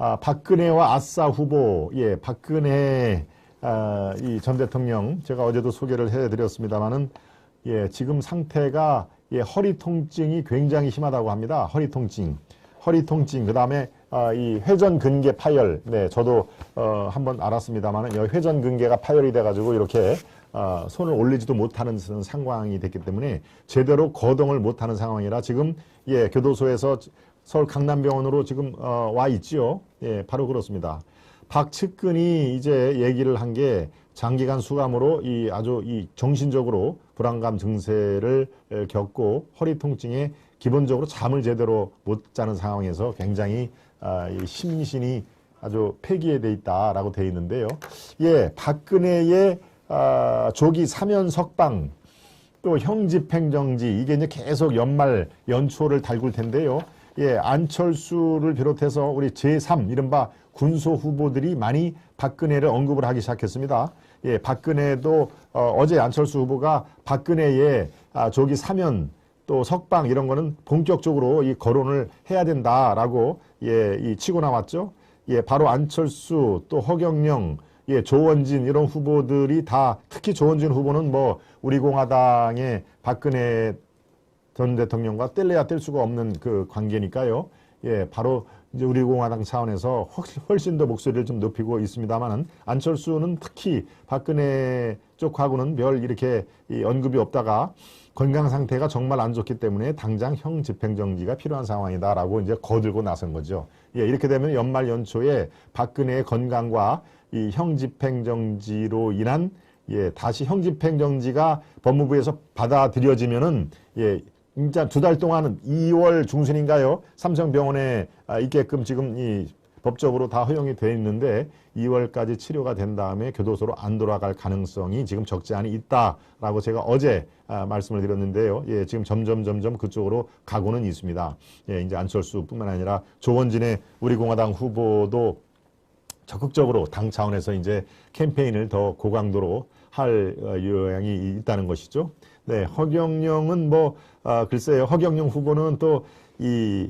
아, 박근혜와 아싸 후보, 예, 박근혜 아, 이전 대통령 제가 어제도 소개를 해드렸습니다만은 예, 지금 상태가 예, 허리 통증이 굉장히 심하다고 합니다. 허리 통증, 허리 통증, 그 다음에 아, 이 회전 근개 파열, 네, 저도 어, 한번 알았습니다만은 이 회전 근개가 파열이 돼가지고 이렇게 어, 손을 올리지도 못하는 상황이 됐기 때문에 제대로 거동을 못하는 상황이라 지금 예, 교도소에서 서울 강남병원으로 지금 어, 와 있지요. 예, 바로 그렇습니다. 박측근이 이제 얘기를 한 게 장기간 수감으로 이 아주 이 정신적으로 불안감 증세를 겪고 허리 통증에 기본적으로 잠을 제대로 못 자는 상황에서 굉장히 아, 이 심신이 아주 폐기돼 있다라고 돼 있는데요. 예, 박근혜의 아, 조기 사면 석방 또 형집행정지 이게 이제 계속 연말 연초를 달굴 텐데요. 예, 안철수를 비롯해서 우리 제3 이른바 군소 후보들이 많이 박근혜를 언급을 하기 시작했습니다. 예, 박근혜도 어, 제 안철수 후보가 박근혜의 아, 조기 사면 또 석방 이런 거는 본격적으로 이 거론을 해야 된다라고 예, 이 치고 나왔죠. 예, 바로 안철수 또 허경영 예, 조원진 이런 후보들이 다 특히 조원진 후보는 뭐 우리 공화당의 박근혜 전 대통령과 뗄래야 뗄 수가 없는 그 관계니까요. 예, 바로 이제 우리 공화당 차원에서 훨씬 더 목소리를 좀 높이고 있습니다만은 안철수는 특히 박근혜 쪽하고는 별 이렇게 언급이 없다가 건강 상태가 정말 안 좋기 때문에 당장 형 집행정지가 필요한 상황이다라고 이제 거들고 나선 거죠. 예, 이렇게 되면 연말 연초에 박근혜의 건강과 이 형 집행정지로 인한 예, 다시 형 집행정지가 법무부에서 받아들여지면은 예, 진짜 두달 동안은 2월 중순인가요? 삼성병원에 아, 있게끔 지금 이 법적으로 다 허용이 돼 있는데 2월까지 치료가 된 다음에 교도소로 안 돌아갈 가능성이 지금 적지 않이 있다라고 제가 어제 아, 말씀을 드렸는데요. 예, 지금 점점 점점 그쪽으로 가고는 있습니다. 예, 이제 안철수뿐만 아니라 조원진의 우리 공화당 후보도 적극적으로 당 차원에서 이제 캠페인을 더 고강도로 할 어, 요양이 있다는 것이죠. 네, 허경영은 뭐 아, 글쎄요, 허경영 후보는 또 이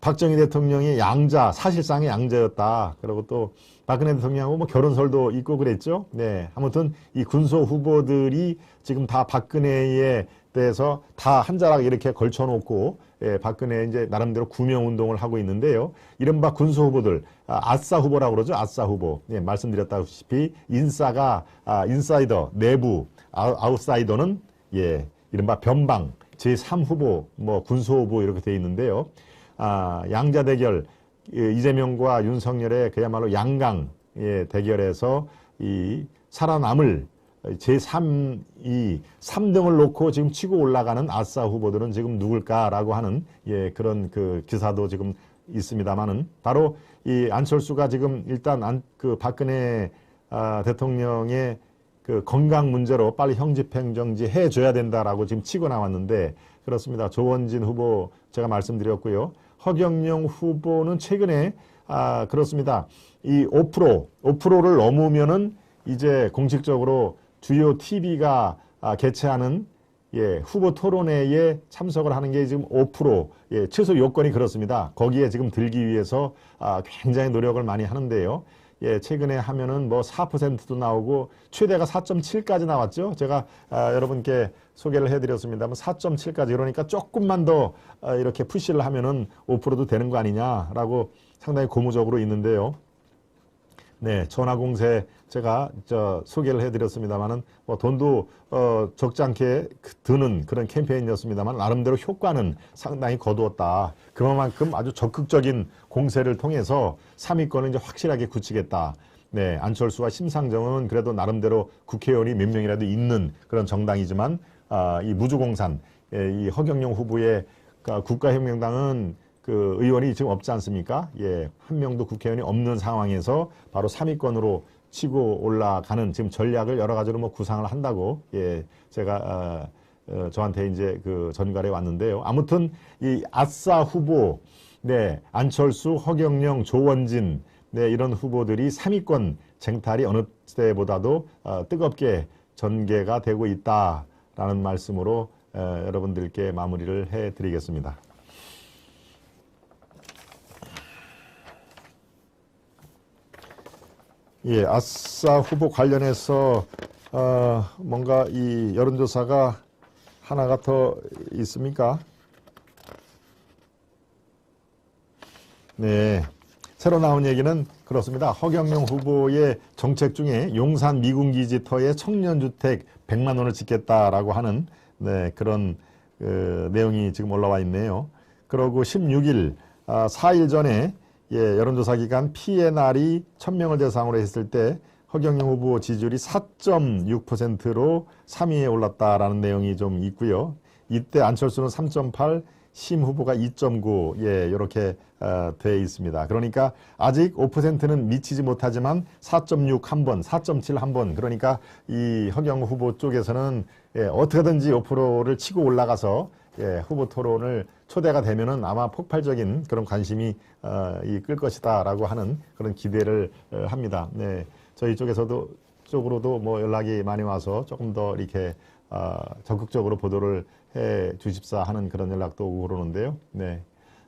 박정희 대통령의 양자, 사실상의 양자였다. 그리고 또 박근혜 대통령하고 뭐 결혼설도 있고 그랬죠. 네, 아무튼 이 군소 후보들이 지금 다 박근혜에 대해서 다 한 자락 이렇게 걸쳐놓고 예, 박근혜 이제 나름대로 구명 운동을 하고 있는데요. 이른바 군소 후보들 아, 아싸 후보라고 그러죠. 아싸 후보. 예, 말씀드렸다시피 인싸가 아, 인사이더 내부 아, 아웃사이더는 예, 이른바 변방 제3 후보 뭐 군소 후보 이렇게 돼 있는데요. 아, 양자 대결 예, 이재명과 윤석열의 그야말로 양강 예, 대결에서 이 살아남을 제3, 이 3등을 놓고 지금 치고 올라가는 아싸 후보들은 지금 누굴까라고 하는 예, 그런 그 기사도 지금 있습니다만은 바로 이 안철수가 지금 일단 안, 그 박근혜 아, 대통령의 그 건강 문제로 빨리 형집행정지 해줘야 된다라고 지금 치고 나왔는데 그렇습니다. 조원진 후보 제가 말씀드렸고요. 허경영 후보는 최근에 아, 그렇습니다. 이 5%, 5%를 넘으면은 이제 공식적으로 주요 TV가 아, 개최하는 예, 후보 토론회에 참석을 하는 게 지금 5% 예, 최소 요건이 그렇습니다. 거기에 지금 들기 위해서 아, 굉장히 노력을 많이 하는데요. 예, 최근에 하면은 뭐 4%도 나오고 최대가 4.7까지 나왔죠. 제가 아, 여러분께 소개를 해드렸습니다만 4.7까지 그러니까 조금만 더 아, 이렇게 푸시를 하면은 5%도 되는 거 아니냐라고 상당히 고무적으로 있는데요. 네, 전화공세 제가 저 소개를 해드렸습니다만은 뭐 돈도 어 적지 않게 드는 그런 캠페인이었습니다만 나름대로 효과는 상당히 거두었다. 그만큼 아주 적극적인 공세를 통해서 3위권을 이제 확실하게 굳히겠다. 네, 안철수와 심상정은 그래도 나름대로 국회의원이 몇 명이라도 있는 그런 정당이지만 아, 이 무주공산, 예, 이 허경영 후보의 그 국가혁명당은 그 의원이 지금 없지 않습니까? 예, 한 명도 국회의원이 없는 상황에서 바로 3위권으로 치고 올라가는 지금 전략을 여러 가지로 뭐 구상을 한다고 예, 제가 어, 어, 저한테 이제 그 전갈에 왔는데요. 아무튼 이 아싸 후보, 네, 안철수, 허경영, 조원진, 네, 이런 후보들이 3위권 쟁탈이 어느 때보다도 어, 뜨겁게 전개가 되고 있다라는 말씀으로 어, 여러분들께 마무리를 해드리겠습니다. 예, 아싸 후보 관련해서 어, 뭔가 이 여론조사가 하나가 더 있습니까? 네. 새로 나온 얘기는 그렇습니다. 허경영 후보의 정책 중에 용산 미군기지터에 청년주택 100만 원을 짓겠다라고 하는 네, 그런 그, 내용이 지금 올라와 있네요. 그러고 16일, 아, 4일 전에 예, 여론조사 기간 PNR이 1000명을 대상으로 했을 때 허경영 후보 지지율이 4.6%로 3위에 올랐다라는 내용이 좀 있고요. 이때 안철수는 3.8, 심 후보가 2.9, 예, 이렇게 어, 돼 있습니다. 그러니까 아직 5%는 미치지 못하지만 4.6 한 번, 4.7 한 번. 그러니까 이 허경 후보 쪽에서는 예, 어떻게든지 5%를 치고 올라가서 예, 후보 토론을 초대가 되면은 아마 폭발적인 그런 관심이 어, 이끌 것이다라고 하는 그런 기대를 어, 합니다. 네, 저희 쪽에서도 쪽으로도 뭐 연락이 많이 와서 조금 더 이렇게 어, 적극적으로 보도를 해 주십사 하는 그런 연락도 오고 그러는데요. 네.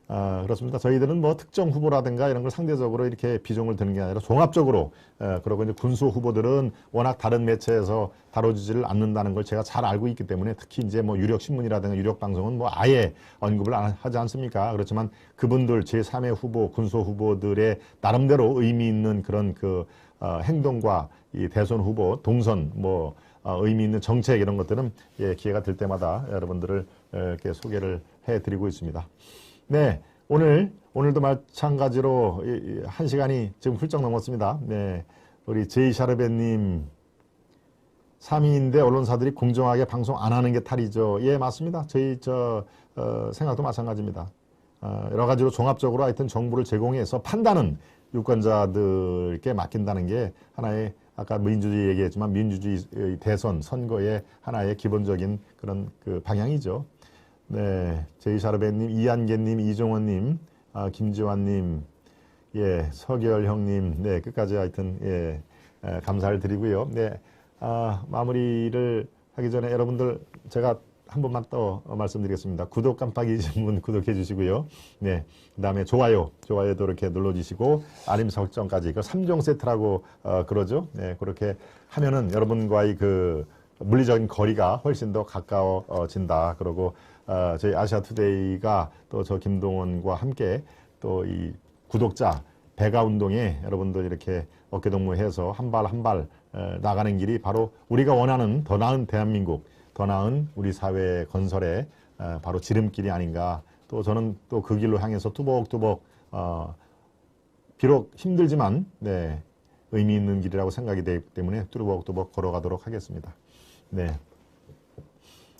아, 그렇습니다. 저희들은 뭐 특정 후보라든가 이런 걸 상대적으로 이렇게 비중을 두는 게 아니라 종합적으로 에, 그리고 이제 군수 후보들은 워낙 다른 매체에서 다뤄주지를 않는다는 걸 제가 잘 알고 있기 때문에 특히 이제 뭐 유력 신문이라든가 유력 방송은 뭐 아예 언급을 안 하지 않습니까? 그렇지만 그분들 제3의 후보 군수 후보들의 나름대로 의미 있는 그런 그 어, 행동과 이 대선 후보 동선 뭐 어, 의미 있는 정책 이런 것들은 예, 기회가 될 때마다 여러분들을 에, 이렇게 소개를 해드리고 있습니다. 네, 오늘 오늘도 마찬가지로 한 시간이 지금 훌쩍 넘었습니다. 네, 우리 제이 샤르베님 3위인데 언론사들이 공정하게 방송 안 하는 게 탈이죠. 예, 맞습니다. 저희 저 어, 생각도 마찬가지입니다. 어, 여러 가지로 종합적으로 하여튼 정보를 제공해서 판단은 유권자들께 맡긴다는 게 하나의 아까 민주주의 얘기했지만 민주주의 대선 선거의 하나의 기본적인 그런 그 방향이죠. 네, 제이샤르베님, 이한계님, 이종원님, 아, 김지환님, 예, 서결 형님, 네, 끝까지 하여튼 예, 에, 감사를 드리고요. 네, 아, 마무리를 하기 전에 여러분들 제가 한 번만 더 말씀드리겠습니다. 구독 깜빡이 분 구독해 주시고요. 네, 그 다음에 좋아요, 좋아요도 이렇게 눌러주시고 알림 설정까지 그 3종 세트라고 어, 그러죠. 네, 그렇게 하면은 여러분과의 그 물리적인 거리가 훨씬 더 가까워진다. 그리고 어, 저희 아시아투데이가 또 저 김동원과 함께 또 이 구독자 배가 운동에 여러분들 이렇게 어깨동무해서 한 발 한 발 나가는 길이 바로 우리가 원하는 더 나은 대한민국, 더 나은 우리 사회 건설의 어, 바로 지름길이 아닌가. 또 저는 또 그 길로 향해서 뚜벅뚜벅 어, 비록 힘들지만 네, 의미 있는 길이라고 생각이 되기 때문에 뚜벅뚜벅 걸어가도록 하겠습니다. 네.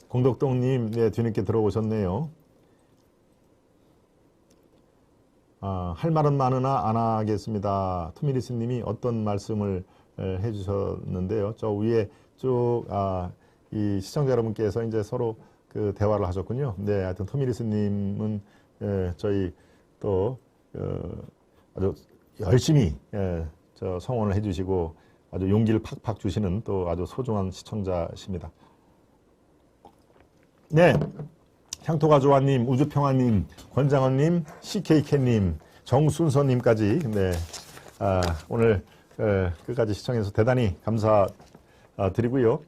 공덕동님, 네, 뒤늦게 들어오셨네요. 아, 할 말은 많으나 안 하겠습니다. 투미리스 님이 어떤 말씀을 에, 해주셨는데요. 저 위에 쭉, 아, 이 시청자 여러분께서 이제 서로 그 대화를 하셨군요. 네, 하여튼 투미리스 님은 에, 저희 또, 어, 아주 열심히, 예, 저 성원을 해주시고 아주 용기를 팍팍 주시는 또 아주 소중한 시청자십니다. 네. 향토가조아님, 우주평화님, 권장원님, CK캣님, 정순서님까지, 네. 아, 오늘, 에, 끝까지 시청해서 대단히 감사드리고요.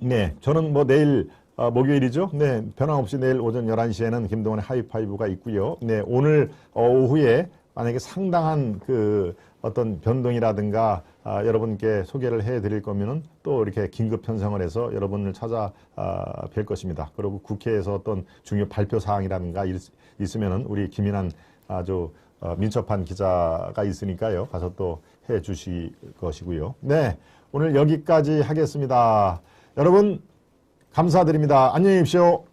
네. 저는 뭐 내일, 어, 목요일이죠. 네. 변함없이 내일 오전 11시에는 김동원의 하이파이브가 있고요. 네. 오늘 어, 오후에 만약에 상당한 그 어떤 변동이라든가 아, 여러분께 소개를 해 드릴 거면은 또 이렇게 긴급 편성을 해서 여러분을 찾아 아, 뵐 것입니다. 그리고 국회에서 어떤 중요 발표 사항이라든가 있, 있으면은 우리 김인환 아주 어, 민첩한 기자가 있으니까요. 가서 또 해 주실 것이고요. 네. 오늘 여기까지 하겠습니다. 여러분 감사드립니다. 안녕히 계십시오.